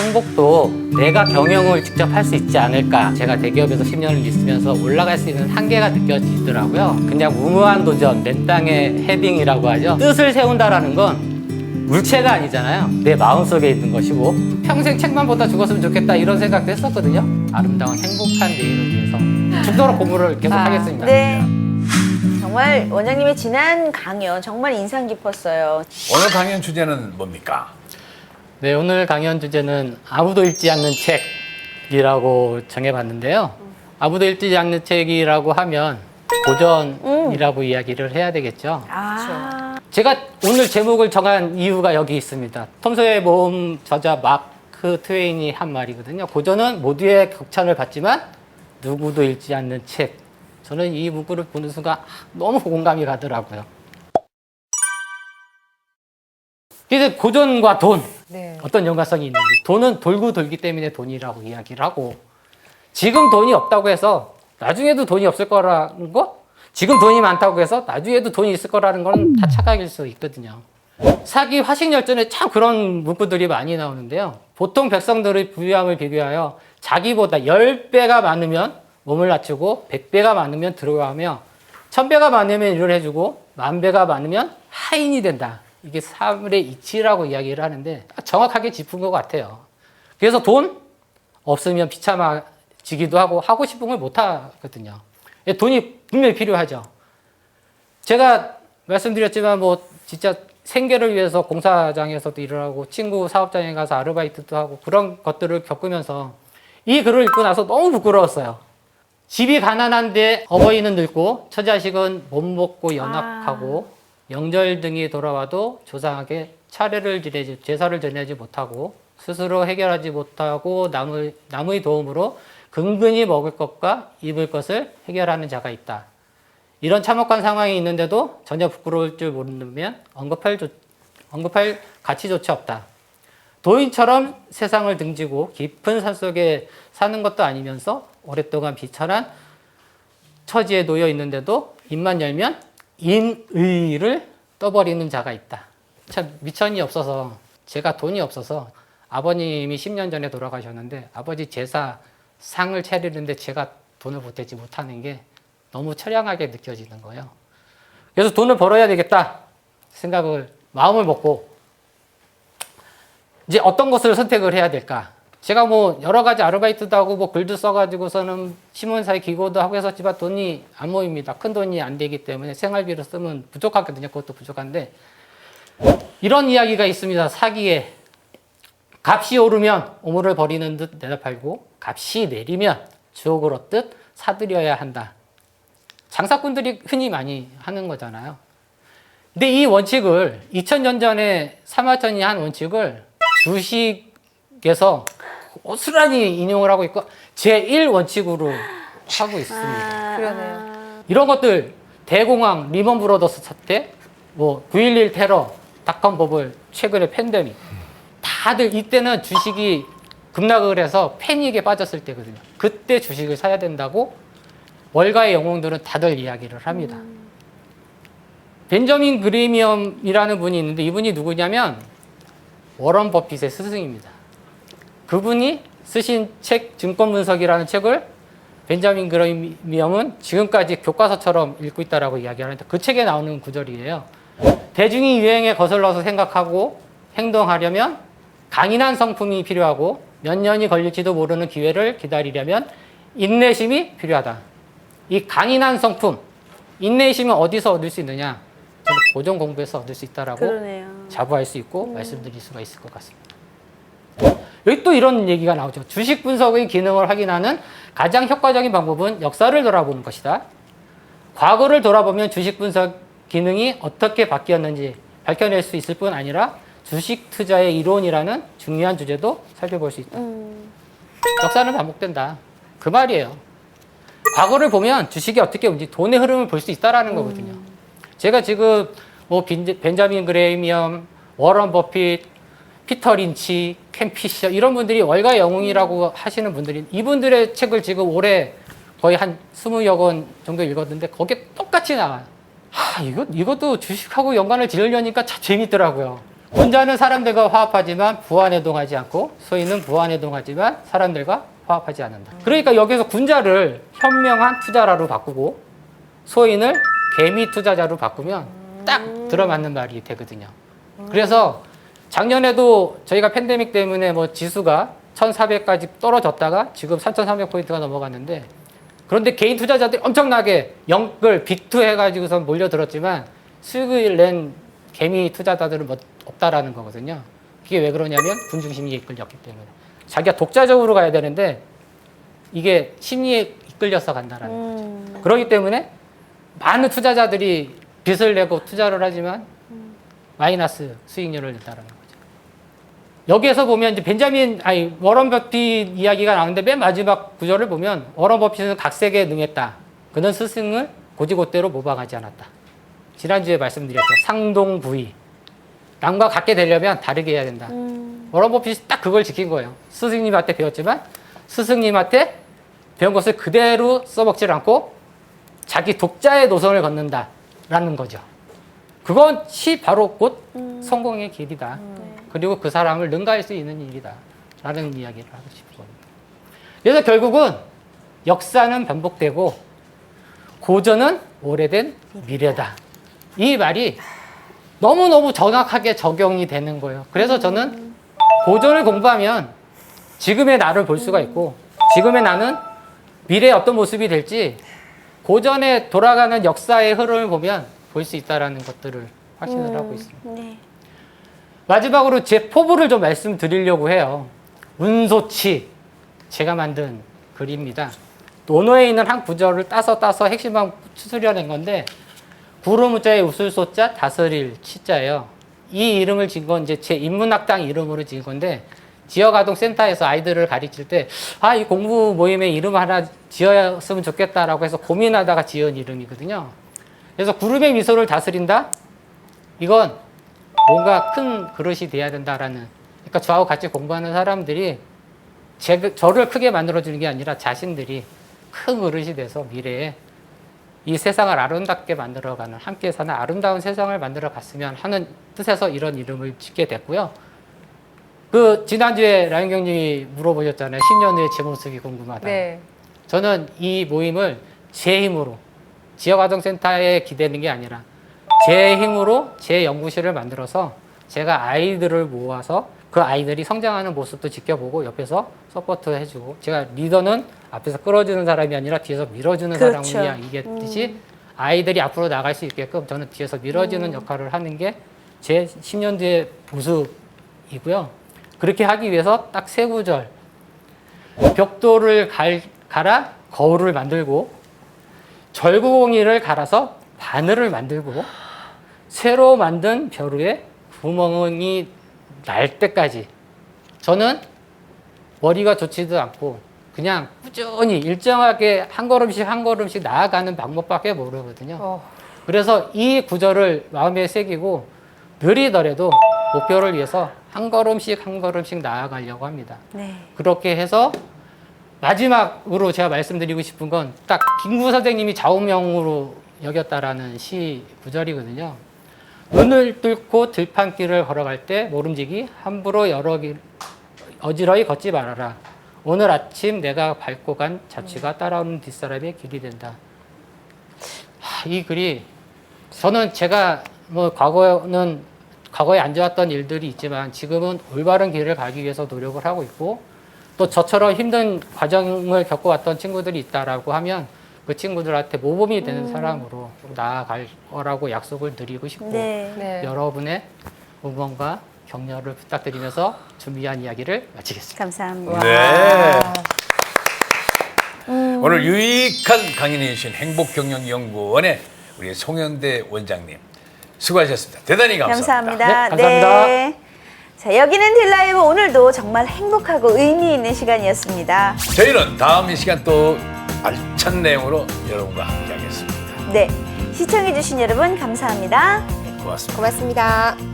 행복도 내가 경영을 직접 할 수 있지 않을까. 제가 대기업에서 10년을 있으면서 올라갈 수 있는 한계가 느껴지더라고요. 그냥 무모한 도전, 맨 땅의 헤딩이라고 하죠. 뜻을 세운다라는 건 물체가 아니잖아요. 내 마음속에 있는 것이고 평생 책만 보다 죽었으면 좋겠다 이런 생각도 했었거든요. 아름다운 행복한 내일을 위해서 죽도록 공부를 계속 아, 하겠습니다. 네. 정말 원장님의 지난 강연 정말 인상 깊었어요. 오늘 강연 주제는 뭡니까? 네, 오늘 강연 주제는 아무도 읽지 않는 책이라고 정해봤는데요. 아무도 읽지 않는 책이라고 하면 고전이라고 이야기를 해야 되겠죠. 아, 제가 오늘 제목을 정한 이유가 여기 있습니다. 톰소의 모험 저자 마크 트웨인이 한 말이거든요. 고전은 모두의 극찬을 받지만 누구도 읽지 않는 책. 저는 이 문구를 보는 순간 너무 공감이 가더라고요. 그래서 고전과 돈 네. 어떤 연관성이 있는지 돈은 돌고 돌기 때문에 돈이라고 이야기를 하고 지금 돈이 없다고 해서 나중에도 돈이 없을 거라는 거 지금 돈이 많다고 해서 나중에도 돈이 있을 거라는 건 다 착각일 수 있거든요. 사기 화식 열전에 참 그런 문구들이 많이 나오는데요. 보통 백성들의 부유함을 비교하여 자기보다 10배가 많으면 몸을 낮추고 100배가 많으면 들어가며 1000배가 많으면 일을 해주고 만배가 많으면 하인이 된다. 이게 사물의 이치라고 이야기를 하는데 정확하게 짚은 것 같아요. 그래서 돈 없으면 비참해지기도 하고 하고 싶은 걸 못 하거든요. 예, 돈이 분명히 필요하죠. 제가 말씀드렸지만 뭐 진짜 생계를 위해서 공사장에서도 일을 하고 친구 사업장에 가서 아르바이트도 하고 그런 것들을 겪으면서 이 글을 읽고 나서 너무 부끄러웠어요. 집이 가난한데 어버이는 늙고 처자식은 못 먹고 연약하고 명절 등이 돌아와도 조상에게 차례를 지내지 제사를 지내지 못하고 스스로 해결하지 못하고 남의 남의 도움으로 근근히 먹을 것과 입을 것을 해결하는 자가 있다. 이런 참혹한 상황이 있는데도 전혀 부끄러울 줄 모르면 언급할, 조, 언급할 가치조차 없다. 도인처럼 세상을 등지고 깊은 산 속에 사는 것도 아니면서 오랫동안 비천한 처지에 놓여 있는데도 입만 열면 인의를 떠버리는 자가 있다. 참 미천이 없어서 제가 돈이 없어서 아버님이 10년 전에 돌아가셨는데 아버지 제사 상을 차리는데 제가 돈을 보태지 못하는 게 너무 처량하게 느껴지는 거예요. 그래서 돈을 벌어야 되겠다 생각을 마음을 먹고 이제 어떤 것을 선택을 해야 될까? 제가 뭐 여러 가지 아르바이트도 하고 뭐 글도 써가지고서는 신문사에 기고도 하고 했었지만 돈이 안 모입니다. 큰 돈이 안 되기 때문에 생활비로 쓰면 부족하거든요. 그것도 부족한데 이런 이야기가 있습니다. 사기에 값이 오르면 오물을 버리는 듯 팔고 값이 내리면 주옥을 얻듯 사들여야 한다. 장사꾼들이 흔히 많이 하는 거잖아요. 근데 이 원칙을 2000년 전에 사마천이 한 원칙을 주식에서 고스란히 인용을 하고 있고 제1 원칙으로 하고 있습니다. 그러네요. 이런 것들 대공황, 리먼 브로더스 사태, 뭐 9.11 테러, 닷컴 버블, 최근의 팬데믹 다들 이때는 주식이 급락을 해서 패닉에 빠졌을 때거든요. 그때 주식을 사야 된다고 월가의 영웅들은 다들 이야기를 합니다. 벤저민 그레미엄이라는 분이 있는데 이분이 누구냐면 워런 버핏의 스승입니다. 그분이 쓰신 책 증권 분석이라는 책을 벤자민 그레미엄은 지금까지 교과서처럼 읽고 있다라고 이야기하는데 그 책에 나오는 구절이에요. 대중이 유행에 거슬러서 생각하고 행동하려면 강인한 성품이 필요하고 몇 년이 걸릴지도 모르는 기회를 기다리려면 인내심이 필요하다. 이 강인한 성품, 인내심은 어디서 얻을 수 있느냐? 고전 공부에서 얻을 수 있다라고 그러네요. 자부할 수 있고 말씀드릴 수가 있을 것 같습니다. 여기 또 이런 얘기가 나오죠. 주식 분석의 기능을 확인하는 가장 효과적인 방법은 역사를 돌아보는 것이다. 과거를 돌아보면 주식 분석 기능이 어떻게 바뀌었는지 밝혀낼 수 있을 뿐 아니라 주식 투자의 이론이라는 중요한 주제도 살펴볼 수 있다. 음, 역사는 반복된다. 그 말이에요. 과거를 보면 주식이 어떻게 움직, 돈의 흐름을 볼 수 있다라는 거거든요. 제가 지금 뭐 빈- 벤자민 그레이미엄, 워런 버핏, 피터 린치, 켄 피셔 이런 분들이 월가 영웅이라고 하시는 분들이 이분들의 책을 지금 올해 거의 한 20여 권 정도 읽었는데 거기에 똑같이 나와요. 하, 이거, 이것도 주식하고 연관을 지으려니까 참 재밌더라고요. 군자는 사람들과 화합하지만 부안해동하지 않고 소인은 부안해동하지만 사람들과 화합하지 않는다. 그러니까 여기서 군자를 현명한 투자라로 바꾸고 소인을 개미 투자자로 바꾸면 딱 들어맞는 말이 되거든요. 그래서 작년에도 저희가 팬데믹 때문에 뭐 지수가 1,400까지 떨어졌다가 지금 3,300포인트가 넘어갔는데 그런데 개인 투자자들이 엄청나게 영끌 빅투 해가지고서 몰려들었지만 수익을 낸 개미 투자자들은 뭐 없다라는 거거든요. 그게 왜 그러냐면 군중심리에 이끌렸기 때문에 자기가 독자적으로 가야 되는데 이게 심리에 이끌려서 간다라는 음. 그렇기 때문에 많은 투자자들이 빚을 내고 투자를 하지만 마이너스 수익률을 낸다는 거죠. 여기에서 보면 이제 벤자민 아니 워런 버핏 이야기가 나오는데 맨 마지막 구절을 보면 워런 버핏은 각색에 능했다. 그는 스승을 고지고대로 모방하지 않았다. 지난주에 말씀드렸죠. 상동 부위. 남과 같게 되려면 다르게 해야 된다. 음. 워런 버핏이 딱 그걸 지킨 거예요. 스승님한테 배웠지만 스승님한테 배운 것을 그대로 써먹질 않고 자기 독자의 노선을 걷는다라는 거죠. 그것이 바로 곧 성공의 길이다. 그리고 그 사람을 능가할 수 있는 일이다. 라는 이야기를 하고 싶은 겁니다. 그래서 결국은 역사는 반복되고 고전은 오래된 미래다. 이 말이 너무너무 정확하게 적용이 되는 거예요. 그래서 저는 고전을 공부하면 지금의 나를 볼 수가 있고 지금의 나는 미래의 어떤 모습이 될지 고전에 돌아가는 역사의 흐름을 보면 볼 수 있다라는 것들을 확신을 하고 있습니다. 네. 마지막으로 제 포부를 좀 말씀드리려고 해요. 운소치 제가 만든 글입니다. 논어에 있는 한 구절을 따서 따서 핵심만 추스려낸 건데 구로무자의 우술소자 다스릴 치자예요. 이 이름을 지은 건 이제 제 인문학당 이름으로 지은 건데 지역아동센터에서 아이들을 가르칠 때 아 이 공부 모임에 이름 하나 지었으면 좋겠다라고 해서 고민하다가 지은 이름이거든요. 그래서 구름의 미소를 다스린다. 이건 뭔가 큰 그릇이 돼야 된다라는 그러니까 저하고 같이 공부하는 사람들이 제, 저를 크게 만들어주는 게 아니라 자신들이 큰 그릇이 돼서 미래에 이 세상을 아름답게 만들어가는 함께 사는 아름다운 세상을 만들어 갔으면 하는 뜻에서 이런 이름을 짓게 됐고요. 그 지난주에 라윤경님이 물어보셨잖아요. 10년 후에 제 모습이 궁금하다. 네. 저는 이 모임을 제 힘으로 지역아동센터에 기대는 게 아니라 제 힘으로 제 연구실을 만들어서 제가 아이들을 모아서 그 아이들이 성장하는 모습도 지켜보고 옆에서 서포트 해주고 제가 리더는 앞에서 끌어주는 사람이 아니라 뒤에서 밀어주는 그렇죠. 사람이야 이겠듯이 아이들이 앞으로 나갈 수 있게끔 저는 뒤에서 밀어주는 역할을 하는 게 제 10년 뒤의 모습이고요. 그렇게 하기 위해서 딱 세 구절 벽돌을 갈, 갈아 거울을 만들고 절구공이를 갈아서 바늘을 만들고 새로 만든 벼루에 구멍이 날 때까지 저는 머리가 좋지도 않고 그냥 꾸준히 일정하게 한 걸음씩 한 걸음씩 나아가는 방법밖에 모르거든요. 어, 그래서 이 구절을 마음에 새기고 느리더라도 목표를 위해서 한 걸음씩 한 걸음씩 나아가려고 합니다. 네. 그렇게 해서 마지막으로 제가 말씀드리고 싶은 건 딱 김구 선생님이 좌우명으로 여겼다라는 시 구절이거든요. 눈을 뚫고 들판길을 걸어갈 때 모름지기 함부로 여러 길 어지러이 걷지 말아라. 오늘 아침 내가 밟고 간 자취가 따라오는 뒷사람의 길이 된다. 하, 이 글이 저는 제가 뭐 과거는 과거에 안 좋았던 일들이 있지만 지금은 올바른 길을 가기 위해서 노력을 하고 있고 또 저처럼 힘든 과정을 겪어왔던 친구들이 있다라고 하면 그 친구들한테 모범이 되는 사람으로 나아갈 거라고 약속을 드리고 싶고 네. 네. 여러분의 응원과 격려를 부탁드리면서 준비한 이야기를 마치겠습니다. 감사합니다. 네. 오늘 유익한 강연해 주신 행복경영연구원의 우리 송현대 원장님 수고하셨습니다. 대단히 감사합니다. 감사합니다. 네, 감사합니다. 자, 여기는 딜라이브 오늘도 정말 행복하고 의미 있는 시간이었습니다. 저희는 다음 이 시간 또 알 찬 내용으로 여러분과 함께하겠습니다. 네. 시청해주신 여러분 감사합니다. 고맙습니다. 고맙습니다.